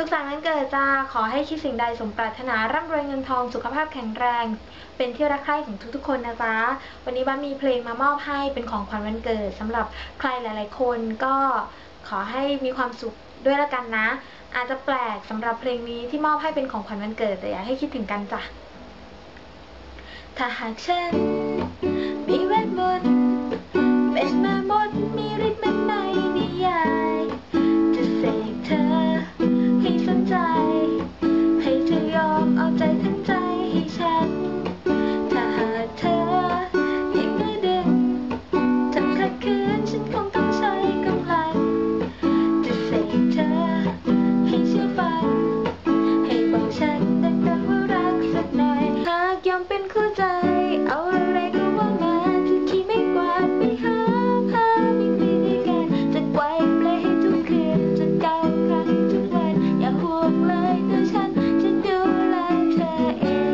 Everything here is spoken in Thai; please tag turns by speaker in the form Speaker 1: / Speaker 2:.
Speaker 1: สุขสันต์วันเกิดจ้า ขอให้คิดสิ่งใดสมปรารถนา ร่ำรวยเงินทอง สุขภาพแข็งแรง เป็นที่รักใคร่ของทุกๆ คนนะจ๊ะ วันนี้บ้านมีเพลงมามอบให้เป็นของขวัญวันเกิดสำหรับใครหลายๆ คนก็ขอให้มีความสุขด้วยละกันนะ อาจจะแปลกสำหรับเพลงนี้ที่มอบให้เป็นของขวัญวันเกิดแต่อยากให้คิดถึงกันจ้ะ ถ้าหากฉันมีเวทมนต์ เข้าใจ เอาอะไรก็ว่ามาที่ที่ไม่กวาดไม่หาผ้าไม่คุยด้กัน จะไกวเปให้ทุกคืจะเกาครั้งทุกวัน อย่าห่วงเลยตัวฉันจะดูแลเธอเอง